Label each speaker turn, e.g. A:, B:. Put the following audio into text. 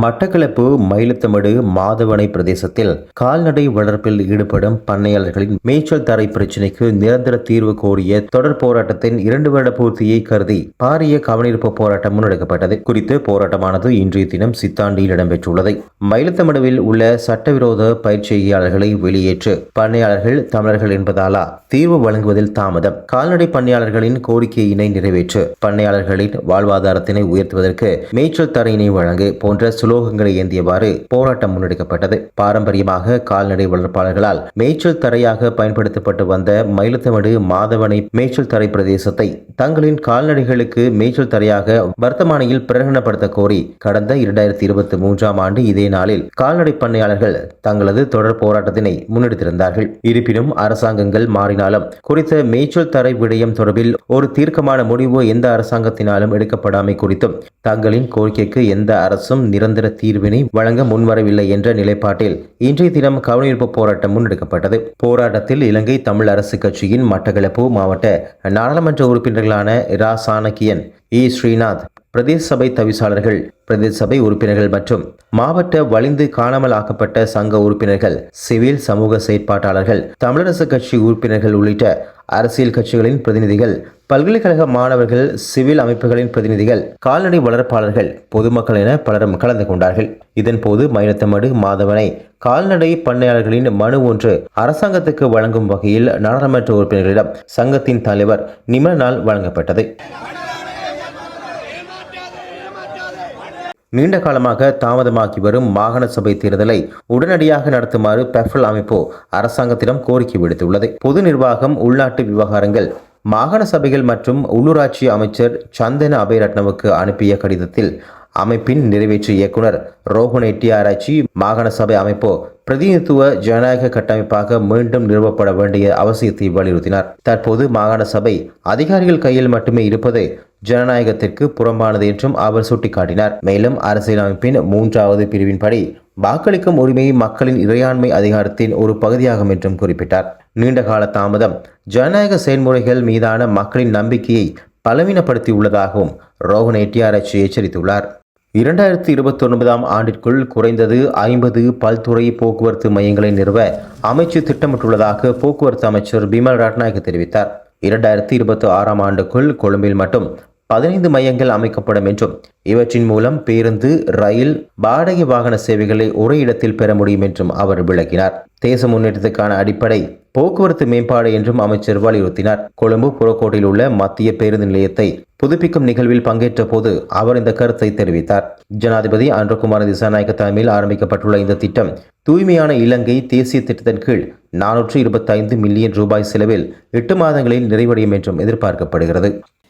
A: மட்டக்களப்பு மயிலத்தமடு மாதவனை பிரதேசத்தில் கால்நடை வளர்ப்பில் ஈடுபடும் பண்ணையாளர்களின் மேய்ச்சல் தரை பிரச்சினைக்கு நிரந்தர தீர்வு கோரிய தொடர் போராட்டத்தின் இரண்டு வருட பூர்த்தியை கருதி பாரிய கவனிருப்பு போராட்டம் முன்னெடுக்கப்பட்டது. குறித்து போராட்டமானது இன்றைய தினம் சித்தாண்டியில் இடம்பெற்றுள்ளது. மயிலத்தமடுவில் உள்ள சட்டவிரோத பயிற்சியாளர்களை வெளியேற்று பண்ணையாளர்கள் தமிழர்கள் என்பதாலா தீர்வு வழங்குவதில் தாமதம். கால்நடை பண்ணையாளர்களின் கோரிக்கையினை நிறைவேற்று பண்ணையாளர்களின் வாழ்வாதாரத்தினை உயர்த்துவதற்கு மேய்ச்சல் தரையினை வழங்கு போன்ற சுலோகங்களை ஏந்தியவாறு போராட்டம் முன்னெடுக்கப்பட்டது. பாரம்பரியமாக கால்நடை வளர்ப்பாளர்களால் மேய்ச்சல் தரையாக பயன்படுத்தப்பட்டு வந்த மயிலத்தமடு மாதவனை மேய்ச்சல் தரை பிரதேசத்தை தங்களின் கால்நடைகளுக்கு மேய்ச்சல் தரையாக வர்த்தமானியில் பிரகடனப்படுத்த கோரி கடந்த இரண்டாயிரத்தி இருபத்தி மூன்றாம் ஆண்டு இதே நாளில் கால்நடை பண்ணையாளர்கள் தங்களது தொடர் போராட்டத்தினை முன்னெடுத்திருந்தார்கள். இருப்பினும் அரசாங்கங்கள் மாறினாலும் குறித்த மேய்ச்சல் தரை விடயம் தொடர்பில் ஒரு தீர்க்கமான முடிவு எந்த அரசாங்கத்தினாலும் எடுக்கப்படாமை குறித்தும் தங்களின் கோரிக்கைக்கு எந்த அரசும் நிரந்தர தீர்வினை வழங்க முன்வரவில்லை என்ற நிலைப்பாட்டில் இன்றைய தினம் கவனிப்பு போராட்டம் முன்னெடுக்கப்பட்டது. போராட்டத்தில் இலங்கை தமிழ் அரசு கட்சியின் மட்டக்களப்பு மாவட்ட நாடாளுமன்ற உறுப்பினர்களான இரா சாணக்கியன் இ. ஸ்ரீநாத் பிரதேச சபை தவிசாளர்கள் பிரதேச சபை உறுப்பினர்கள் மற்றும் மாவட்ட வலிந்து காணாமல் ஆக்கப்பட்ட சங்க உறுப்பினர்கள் சிவில் சமூக செயற்பாட்டாளர்கள் தமிழரசு கட்சி உறுப்பினர்கள் உள்ளிட்ட அரசியல் கட்சிகளின் பிரதிநிதிகள் பல்கலைக்கழக மாணவர்கள் சிவில் அமைப்புகளின் பிரதிநிதிகள் கால்நடை வளர்ப்பாளர்கள் பொதுமக்கள் என பலரும் கலந்து கொண்டார்கள். இதன்போது மயிலத்தமடு மாதவனை கால்நடை பண்ணையாளர்களின் மனு ஒன்று அரசாங்கத்துக்கு வழங்கும் வகையில் நாடாளுமன்ற உறுப்பினர்களிடம் சங்கத்தின் தலைவர் நிமலனால் வழங்கப்பட்டது. நீண்ட காலமாக தாமதமாக்கி வரும் மாகாண சபை தேர்தலை உடனடியாக நடத்துமாறு பெஃபல் அமைப்பு அரசாங்கத்திடம் கோரிக்கை விடுத்துள்ளது. பொது நிர்வாகம் உள்நாட்டு விவகாரங்கள் மாகாண சபைகள் மற்றும் உள்ளூராட்சி அமைச்சர் சந்தன அபயரட்னவுக்கு அனுப்பிய கடிதத்தில் அமைப்பின் நிறைவேற்று இயக்குனர் ரோஹன் எட்டி ஆராய்ச்சி மாகாண சபை அமைப்பு பிரதிநிதித்துவ ஜனநாயக கட்டமைப்பாக மீண்டும் நிறுவப்பட வேண்டிய அவசியத்தை வலியுறுத்தினார். தற்போது மாகாண சபை அதிகாரிகள் கையில் மட்டுமே இருப்பது ஜனநாயகத்திற்கு புறம்பானது என்றும் அவர் சுட்டிக்காட்டினார். மேலும் அரசியலமைப்பின் மூன்றாவது பிரிவின்படி வாக்களிக்கும் உரிமையை மக்களின் இறையாண்மை அதிகாரத்தின் ஒரு பகுதியாகும் என்றும் குறிப்பிட்டார். நீண்டகால தாமதம் ஜனநாயக செயல்முறைகள் மீதான மக்களின் நம்பிக்கையை பலவீனப்படுத்தியுள்ளதாகவும் ரோஹன் எட்டியாராய்ச்சி எச்சரித்துள்ளார். இரண்டாயிரத்தி இருபத்தி ஒன்பதாம் ஆண்டிற்குள் குறைந்தது ஐம்பது பல்துறை போக்குவரத்து மையங்களை நிறுவ அமைச்சு திட்டமிட்டுள்ளதாக போக்குவரத்து அமைச்சர் பிமல் ரட்நாயக் தெரிவித்தார். இரண்டாயிரத்தி இருபத்தி ஆறாம் ஆண்டுக்குள் கொழும்பில் மட்டும் பதினைந்து மையங்கள் அமைக்கப்படும் என்றும் இவற்றின் மூலம் பேருந்து ரயில் வாடகை வாகன சேவைகளை ஒரே இடத்தில் பெற முடியும் என்றும் அவர் விளக்கினார். தேச முன்னேற்றத்துக்கான அடிப்படை போக்குவரத்து மேம்பாடு என்றும் அமைச்சர் வலியுறுத்தினார். கொழும்பு புறக்கோட்டில் உள்ள மத்திய பேருந்து நிலையத்தை புதுப்பிக்கும் நிகழ்வில் பங்கேற்ற போது அவர் இந்த கருத்தை தெரிவித்தார். ஜனாதிபதி அன்றகுமார திசாநாயக்க தலைமையில் ஆரம்பிக்கப்பட்டுள்ள இந்த திட்டம் தூய்மையான இலங்கை தேசிய திட்டத்தின் கீழ் நானூற்று இருபத்தைந்து மில்லியன் ரூபாய் செலவில் எட்டு மாதங்களில் நிறைவடையும் என்றும் எதிர்பார்க்கப்படுகிறது.